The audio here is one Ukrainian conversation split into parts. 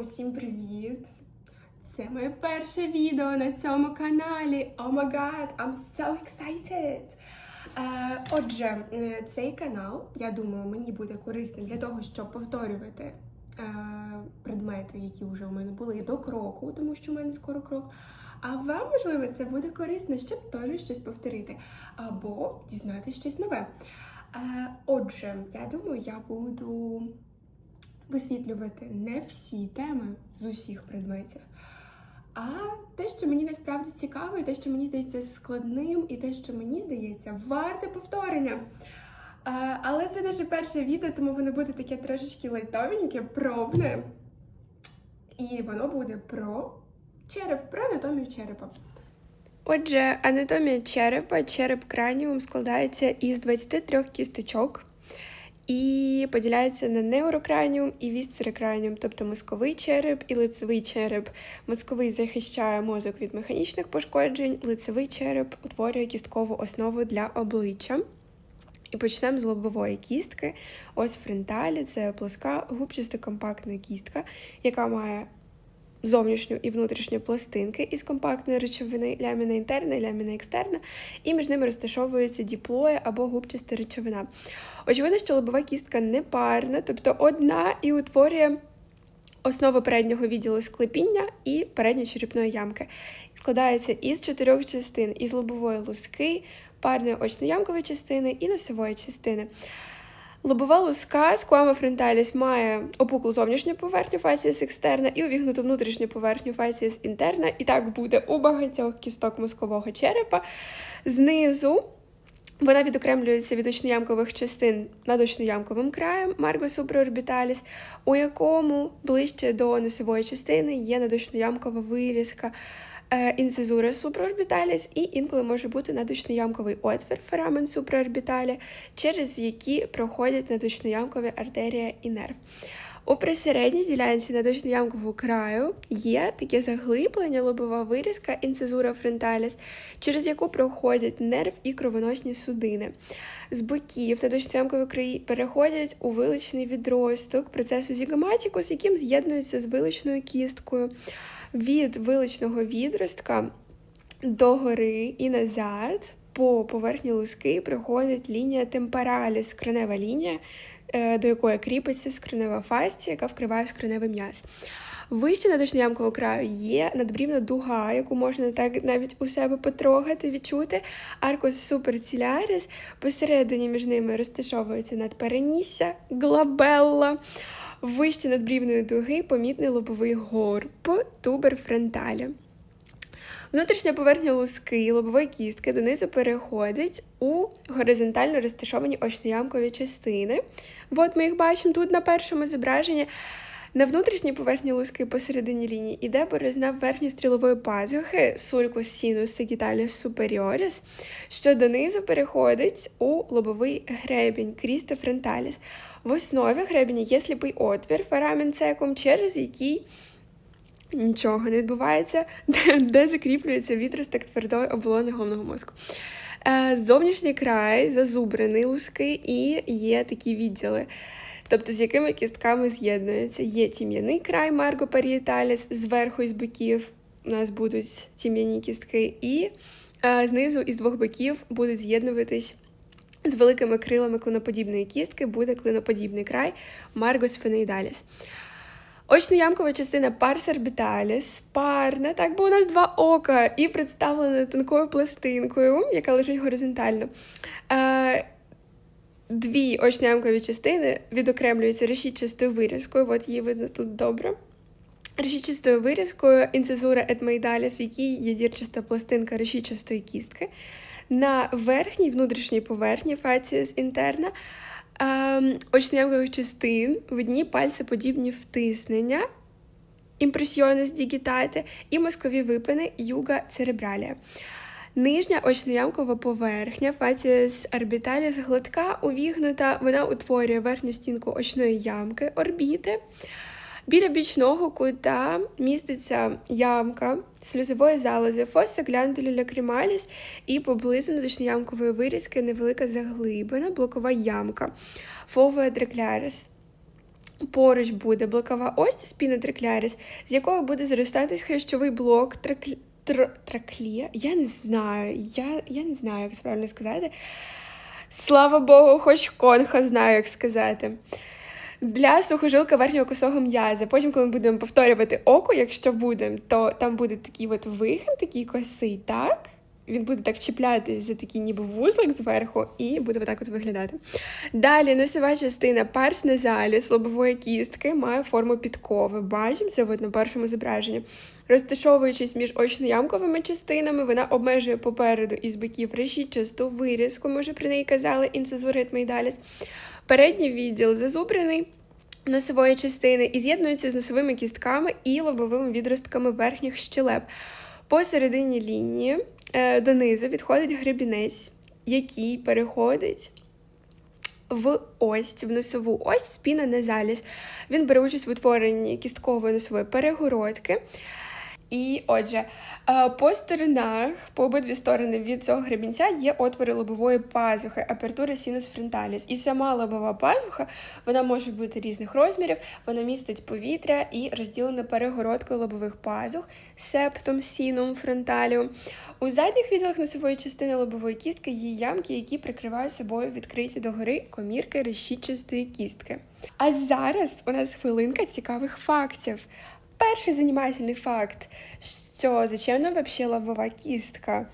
Усім привіт! Це моє перше відео на цьому каналі. Oh god, I'm so excited! Е, отже, е, цей канал, я думаю, мені буде корисним для того, щоб повторювати е, предмети, які вже у мене були до кроку, тому що у мене скоро крок. А вам, можливо, це буде корисно, щоб теж щось повторити або дізнатися щось нове. Отже, я думаю, я буду висвітлювати не всі теми з усіх предметів, а те, що мені насправді цікаво, і те, що мені здається складним, і те, що мені здається, варте повторення. Але це наше перше відео, тому воно буде таке трошечки лайтовеньке, пробне. І воно буде про череп, про анатомію черепа. Отже, анатомія черепа, череп краніум складається із 23 кісточок і поділяється на неурокраніум і вісцерокраніум, тобто мозковий череп і лицевий череп. Мозковий захищає мозок від механічних пошкоджень, лицевий череп утворює кісткову основу для обличчя. І почнемо з лобової кістки. Ось фронталі це плоска губчаста компактна кістка, яка має зовнішню і внутрішню пластинки із компактної речовини, ляміна інтерна і ляміна екстерна, і між ними розташовується діплоє або губчаста речовина. Очевидно, що лобова кістка не парна, тобто одна і утворює основу переднього відділу склепіння і передньочерепної ямки. Складається із чотирьох частин: із лобової луски, парної очноямкової частини і носової частини. Лобова луска скуама фронталіс має опуклу зовнішню поверхню фацієс екстерна і увігнуту внутрішню поверхню фацієс інтерна. І так буде у багатьох кісток мозкового черепа. Знизу вона відокремлюється від очноямкових частин над очноямковим краєм Марго суpraорбіталіс, у якому ближче до носової частини є надочноямкова вирізка е, інцизура суpraорбіталіс, і інколи може бути надочноямковий отвір ферамен суpraорбіталі, через які проходять надочноямкові артерія і нерв. У присередній ділянці надочноямкового краю є таке заглиблення, лобова вирізка інцизура фронталіс, через яку проходять нерв і кровоносні судини. З боків надочноямкові краї переходять у виличний відросток процесу зігоматікус, яким з'єднуються з виличною кісткою. Від виличного відростка до гори і назад по поверхні луски проходить лінія темпораліс, скронева лінія, е, до якої кріпиться скронева фасція, яка вкриває скроневий м'яз. Вище надочноямкового краю є надбрівна дуга, яку можна так навіть у себе потрогати, відчути. Аркус суперціляріс, посередині між ними розташовується надперенісся, глабелла. Вище надбрівної дуги помітний лобовий горб, тубер фронталі. Внутрішня поверхня луски лобової кістки донизу переходить у горизонтально розташовані очноямкові частини. От ми їх бачимо тут на першому зображенні. На внутрішній поверхні луски посередині лінії іде борозна верхньої стрілової пазухи сулькус синус сагіталіс superiorис, що донизу переходить у лобовий гребінь крісте фронталіс. В основі гребеня є сліпий отвір ферамен цекум, через який нічого не відбувається, де, де закріплюється відросток твердої оболони головного мозку. Е, Зовнішній край зазубрений луски і є такі відділи. Тобто з якими кістками з'єднуються. Є тім'яний край Марго парієталіс, зверху з боків у нас будуть тім'яні кістки, і е, знизу із двох боків будуть з'єднуватись з великими крилами клиноподібної кістки, буде клиноподібний край Маргос фенеїдаліс. Очноямкова частина парс орбіталіс, парна, так, бо у нас два ока і представлена тонкою пластинкою, яка лежить горизонтально. Е, Дві очноямкові частини відокремлюються решітчастою вирізкою, от її видно тут добре. Решітчастою вирізкою інцизура етмейдаліс, в якій є дірчаста пластинка решітчастої кістки. На верхній внутрішній поверхні фацієс інтерна ем, очноямкових частин видні пальцеподібні втиснення, імпресіонес дігітати і мозкові випини юга церебралія. Нижня очноямкова поверхня, фацієс орбіталіс гладка, увігнута, вона утворює верхню стінку очної ямки орбіти. Біля бічного кута міститься ямка сльозової залози, фоса глянтулі лакрималіс і поблизу надочноямкової вирізки невелика заглибина, блокова ямка, фовоя дреклярис. Поруч буде блокова ось спіна тракляріс, з якого буде зростатись хрящовий блок. Тр... траклія. Я не знаю, я, я не знаю, як правильно сказати. Слава Богу, хоч конха знаю, як сказати. Для сухожилка верхнього косого м'яза. Потім, коли ми будемо повторювати око, якщо будемо, то там буде такий от вихід, такий косий, так? Він буде так чіплятись за такий ніби вузлик зверху і буде отак от виглядати. Далі носова частина перс назаліс лобової кістки має форму підкови. Бачимо це на першому зображенні. Розташовуючись між очно-ямковими частинами, вона обмежує попереду і з боків решітчасту вирізку, ми вже про неї казали, інцизурит мейдаліс. Передній відділ зазубрений носової частини і з'єднується з носовими кістками і лобовими відростками верхніх щелеп. Посередині лінії е, донизу відходить гребінець, який переходить в ось, в носову ось спіна назаліс. Він бере участь в утворенні кісткової носової перегородки. І отже, е, по сторонах, по обидві сторони від цього гребінця є отвори лобової пазухи, апертура синус фронталіс. І сама лобова пазуха вона може бути різних розмірів, вона містить повітря і розділена перегородкою лобових пазух, септом сінум фронталіум. У задніх відділах носової частини лобової кістки є ямки, які прикривають собою відкриті догори комірки решітчастої кістки. А зараз у нас хвилинка цікавих фактів. Перший занімательний факт, що зачем нам вообще лобова кістка?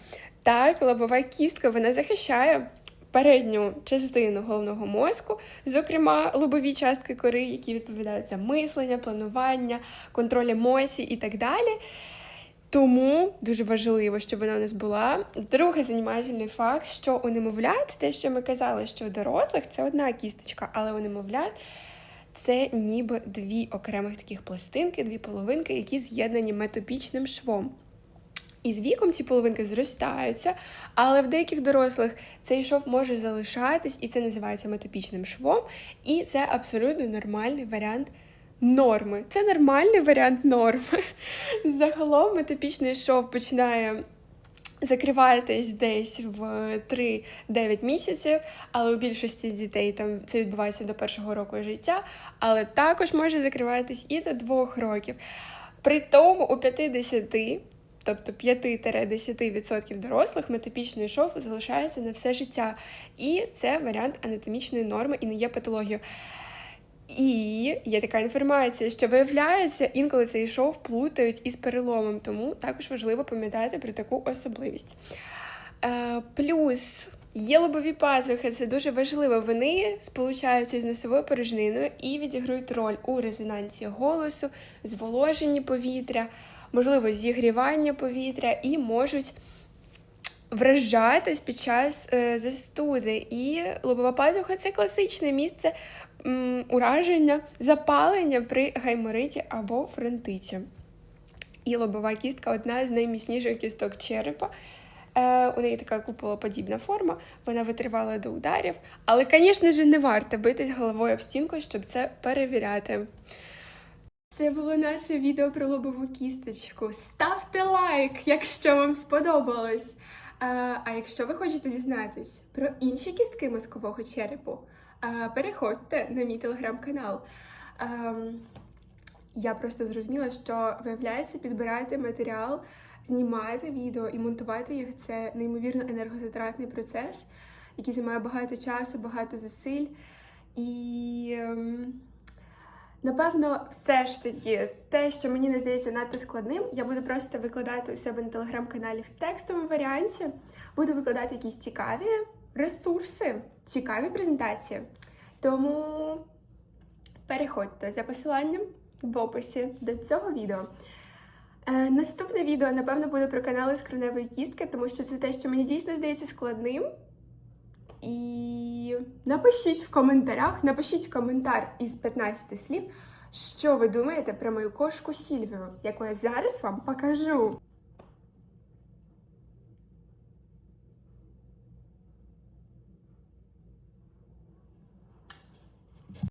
Так, лобова кістка вона захищає передню частину головного мозку, зокрема лобові частки кори, які відповідають за мислення, планування, контроль емоцій і так далі. Тому дуже важливо, щоб вона у нас була. Другий занімательний факт, що у немовлят, те, що ми казали, що у дорослих це одна кісточка, але у немовлят це ніби дві окремих таких пластинки, дві половинки, які з'єднані метопічним швом. І з віком ці половинки зростаються, але в деяких дорослих цей шов може залишатись, і це називається метопічним швом. І це абсолютно нормальний варіант норми. Це нормальний варіант норми. Загалом метопічний шов починає закриватись десь в 3-9 місяців, але у більшості дітей там це відбувається до першого року життя, але також може закриватись і до 2 років. При тому у 50 Тобто 5-10% дорослих метопічний шов залишається на все життя. І це варіант анатомічної норми і не є патологією. І є така інформація, що виявляється, інколи цей шов плутають із переломом, тому також важливо пам'ятати про таку особливість. Е, плюс є лобові пазухи, це дуже важливо. Вони сполучаються з носовою порожниною і відіграють роль у резонансі голосу, зволоженні повітря, можливо, зігрівання повітря і можуть вражатись під час е, застуди. І лобова пазуха це класичне місце м, ураження, запалення при гаймориті або фронтиті. І лобова кістка одна з найміцніших кісток черепа. Е, у неї така куполоподібна форма, вона витривала до ударів. Але, звісно ж, не варто битись головою об стінку, щоб це перевіряти. Це було наше відео про лобову кісточку. Ставте лайк, якщо вам сподобалось. А, а якщо ви хочете дізнатись про інші кістки мозкового черепу, переходьте на мій телеграм-канал. Ем, я просто зрозуміла, що виявляється, підбирати матеріал, знімати відео і монтувати їх це неймовірно енергозатратний процес, який займає багато часу, багато зусиль. І ем, напевно, все ж таки, те, що мені не здається надто складним, я буду просто викладати у себе на телеграм-каналі в текстовому варіанті. Буду викладати якісь цікаві ресурси, цікаві презентації. Тому переходьте за посиланням в описі до цього відео. Е, наступне відео, напевно, буде про канали з кроневої кістки, тому що це те, що мені дійсно здається складним. І напишіть в коментарях, напишіть коментар із 15 слів, що ви думаєте про мою кошку Сільвію, яку я зараз вам покажу.